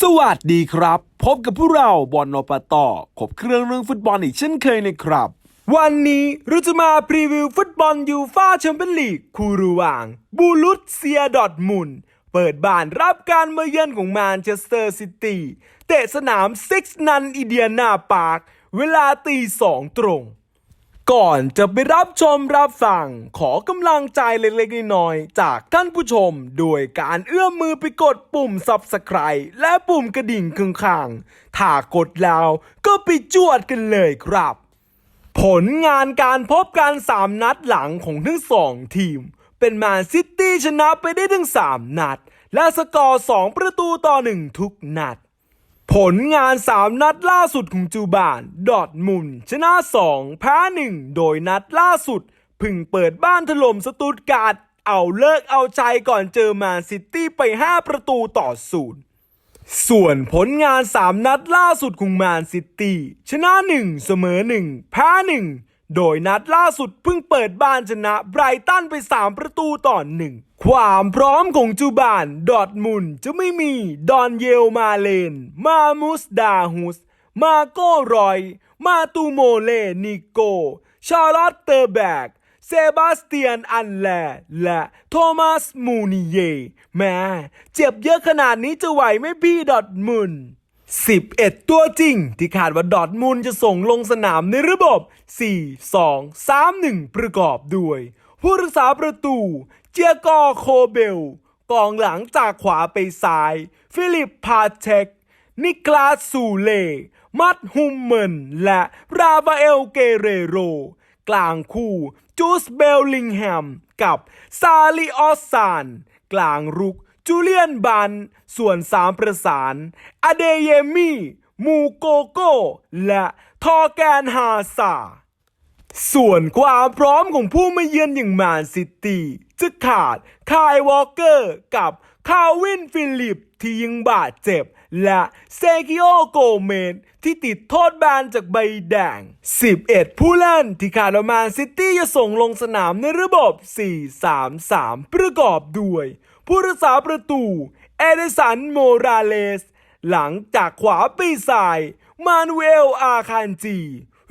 สวัสดีครับ พบกับพวกเราบอลนปต่อขบเครื่องเรื่องฟุตบอลอีกเช่นเคยนะครับ วันนี้เราจะมาพรีวิวฟุตบอลยูฟาแชมเปี้ยนลีกคู่ระหว่าง บูลุตเซียดอทมุนเปิดบ้านรับการมาเยือนของแมนเชสเตอร์ซิตี้เตะสนามซิกนันอิเดียนาปาร์คเวลาตีสองตรง ก่อนจะไปรับชมรับฟัง ขอกำลังใจเล็กๆน้อยๆจากท่านผู้ชม โดยการเอื้อมมือไปกดปุ่ม Subscribe และปุ่มกระดิ่งข้างๆถ้ากดแล้วก็ไปจวดกันเลยครับ ผลงานการพบกัน3นัดหลังของทั้งสองทีม เป็นแมนซิตี้ชนะไปได้ทั้ง3นัด และสกอร์2ประตูต่อ1ทุกนัด ผลงาน 3 นัดล่าสุดของจูบาน ดอร์ทมุน ชนะ 2 แพ้1 โดยนัดล่าสุด พึ่งเปิดบ้านถล่มสตูตการ์ดเอาเลิกเอาใจก่อนเจอแมนซิตี้ไป 5 ประตูต่อศูนย์ส่วนผลงาน 3 นัดล่าสุดของแมนซิตี้ชนะ 1 เสมอ 1 แพ้1 โดยนัดล่าสุดเพิ่งเปิดบ้านชนะไบรตันไป 3 ประตูต่อ1ความพร้อมของจูบาน ดอร์ทมุนจะไม่มี ดอนเยลมาเลน มามุสดาฮุส มาโก้รอย มาตูโมเลนิโก ชาร์ลอตเตอร์แบก เซบาสเตียนอันแล และโทมัสมูนิเย แม้เจ็บเยอะขนาดนี้จะไหวไหมพี่ดอทมุน 11 ตัวจริง ที่คาดว่าดอทมุนด์จะส่งลงสนามในระบบ 4 2 3 1 ประกอบด้วย ผู้รักษาประตู เจียกอโคเบล กองหลังจากขวาไปซ้าย ฟิลิปพาเทค นิกลาสซูเล มัดฮุมเมน และราฟาเอลเกเรโร กลางคู่ จูสเบลลิงแฮม กับซาลิออสซาน กลางรุก จูเลียนบัน ส่วนสามประสาน อเดเยมี่มูโกโก และทอแกนฮาซาส่วนความพร้อมของผู้มาเยือนอย่างแมนซิตี้จะขาดคายวอลเกอร์กับคาวินฟิลิปที่ยังบาดเจ็บ และเซกิโอโกเมนที่ติดโทษแบนจากใบแดง 11 ผู้เล่นที่ขาดแมนซิตี้จะส่งลงสนามในระบบ 4-3-3 ประกอบด้วย ผู้รักษาประตู เอเดสันโมราเลส หลังจากขวาปีซ้าย มานูเอลอาคานจี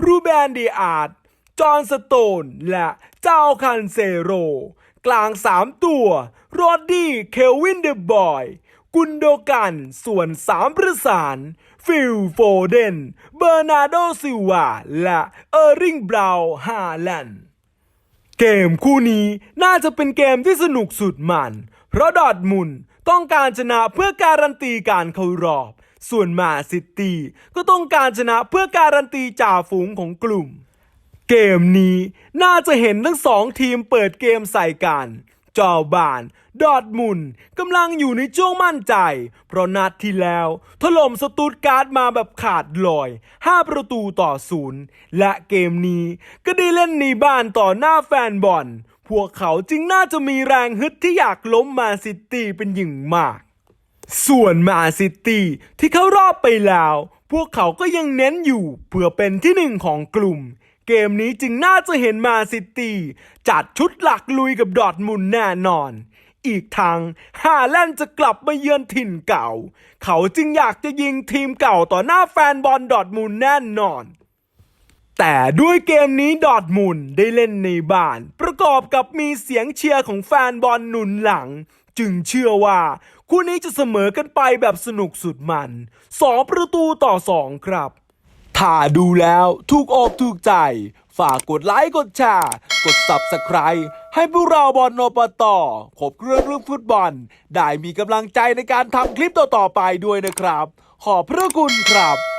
รูแบนเดีอาร์ตจอห์นสโตน และเจ้าคันเซโร กลาง3ตัว โรดดี้ เคลวินเดอะบอย กุนโดกัน ส่วน3ประสาน ฟิลโฟเดน เบอร์นารโดซิวา และเออริงบราวฮาแลนด์เกมคู่นี้น่าจะเป็นเกมที่สนุกสุดมัน เพราะดอดมุนต้องการชนะเพื่อการันตีการเข้ารอบ ส่วนมาซิตี้ก็ต้องการชนะเพื่อการันตีจ่าฝูงของกลุ่ม เกมนี้น่าจะเห็นทั้งสองทีมเปิดเกมใส่กัน จอบาน ดอร์ทมุนกำลังอยู่ในช่วงมั่นใจ เพราะนัดที่แล้ว ถล่มสตูตการ์ดมาแบบขาดลอย 5 ประตูต่อศูนย์และเกมนี้ก็ได้เล่นในบ้านต่อหน้าแฟนบอล พวกเขาจึงน่าจะมีแรงฮึดที่อยากล้มมาซิตี้เป็นอย่างมาก ส่วนมาซิตี้ที่เข้ารอบไปแล้ว พวกเขาก็ยังเน้นอยู่เพื่อเป็นที่หนึ่งของกลุ่ม เกมนี้จึงน่าจะเห็นมาซิตี้จัดชุดหลักลุยกับดอทมุนแน่นอน อีกทางฮาแลนด์จะกลับมาเยือนถิ่นเก่า เขาจึงอยากจะยิงทีมเก่าต่อหน้าแฟนบอลดอทมุนแน่นอน แต่ด้วยเกมนี้ดอทมุนได้เล่นในบ้าน ประกอบกับมีเสียงเชียร์ของแฟนบอลหนุนหลัง จึงเชื่อว่าคู่นี้จะเสมอกันไปแบบสนุกสุดมัน 2 ประตูต่อ 2 ครับ ถ้าดูแล้วถูกอกถูกใจ ฝากกดไลค์กดแชร์กด Subscribe ให้พวกเราบอลโนปต่อขบเครื่องเรื่องฟุตบอล ได้มีกำลังใจในการทำคลิปต่อๆไปด้วยนะครับ ขอบพระคุณครับ